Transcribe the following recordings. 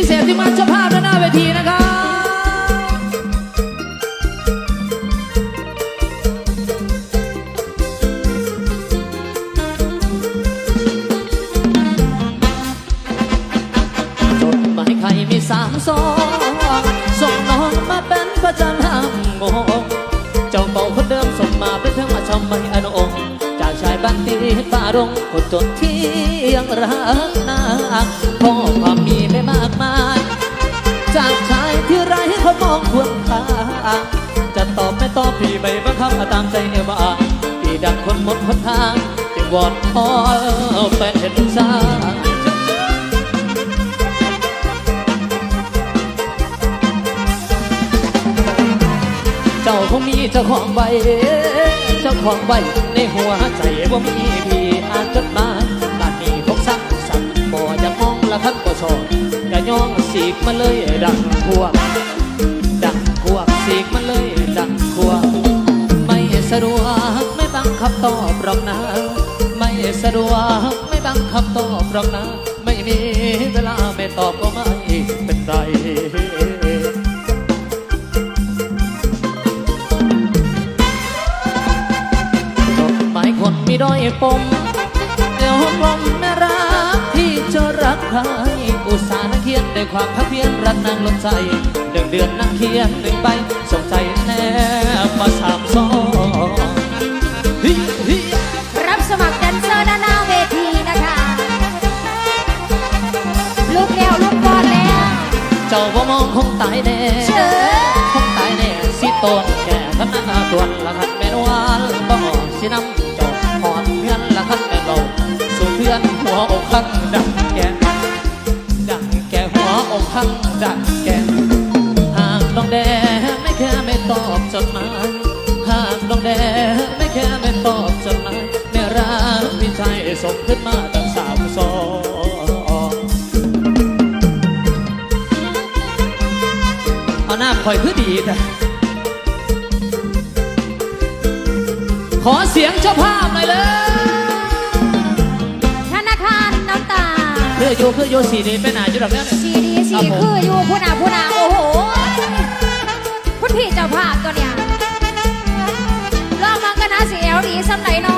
พิเศษที่มาเจ้าภาพด้านหน้าเวทีนะครับจดหมายใครมีสามซอง ตีป่ารงคนจนที่ยังรักนางพ่อความมีไม่มากมาย จากชายที่ไร้เขามองควรค่าจะตอบไม่ตอบพี่ไม่บังคับตามใจเอว่าพี่ดังคนหมดคนทางจึงวอนขอแฟนเห็นใจเจ้าคงมีเจ้าของใบเจ้าของใบในหัวใจว่ามีพี่อ่านจดหมายบ้านนี้พกซ้ำซ้ำบ่อยากมองละคันก็ชอบอย่าย่องสีกมาเลยดังพวก ดังพวกสีกมาเลยดังพวก ไม่สะดวกไม่บังคับตอบหรอกนะ ไม่สะดวกไม่บังคับตอบหรอกนะ ไม่มีเวลาไม่ตอบก็ไม่ ด้อยปมเดี๋ยวผมแม่รักที่จะรักใครอุตส่าห์นั่งเขียนด้วยความพักเพียรรักนางลดใจหนึ่งเดือนนั่งเขียนหนึ่งใบส่งใจแนบมาสามซองฮิฮิรับสมัครแดนเซอร์ด้านหน้าเวทีนะคะลูกแล้วลูกบอลแล้ว เจ้าบ่มองคงตายแน่เชิญคงตายแน่สิตนแก่ขันนาตวนละคันแม่นวลบ่มองสิน้ำเจ้าหอน เพื่อนละคันแม่เราสู่เพื่อนหัวอกขังดังแกดังแกหัวอกข้างดังแกหากน้องแดไม่แค่ไม่ตอบจดหมายหากน้องแดไม่แค่ไม่ตอบจดหมายแม่รักพี่ชายส่งขึ้นมาตั้งสามซองเอาหน้าคอยคือดีแต่ขอเสียงเจ้าภาพหน่อยเลยื่อโยคือโยสีนี้เป็นหนาจุดแบบนี้สีดีสีคืออยู่ผู้นาผู้นาโอ้โหคุณพี่เจ้าภาพตัวเนี้ยลองมากันนะสีเอลดีสำไหนเนาะ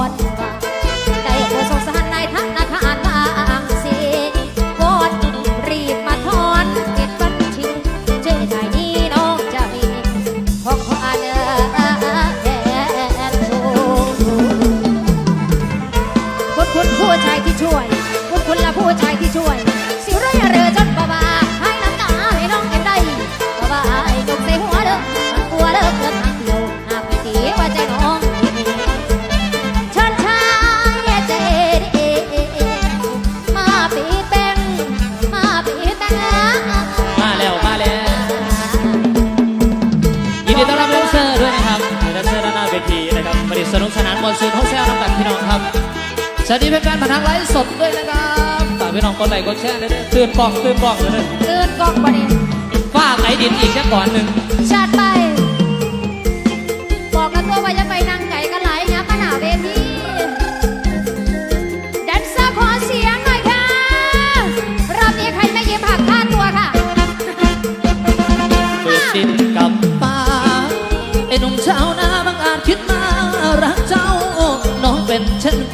อด หมดสุดเขาแชร์น้ำกันพี่น้องครับ สวัสดีแฟนๆผ่านทางไลฟ์สดด้วยนะครับฝากพี่น้องกดไลค์กดแชร์ด้วยเด้อตื่นกล้องตื่นกล้องเลยเด้อตื่นกล้องบ่นี่ฝ้าไอดินอีกแค่ก่อนหนึ่ง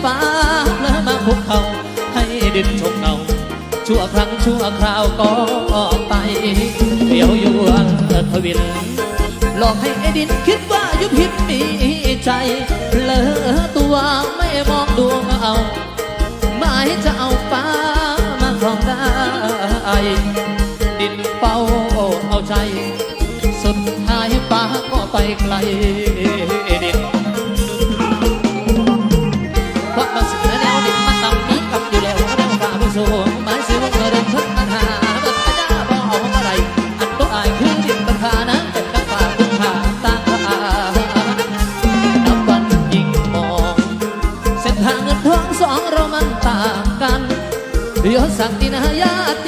ฟ้าแล้วมาคุกเขาให้ดินชมเงาชั่วครั้งชั่วคราวก็ไป เดียวอยู่ทวิน หลอกให้ไอ้ดินคิดว่ายุพิษมีใจเลอตัวไม่มองดวงเอาหมายจะเอาฟ้ามาครองได้ ดินเป้าเอาใจ สุดท้ายฟ้าก็ไปไกล ยศศักดินายาติ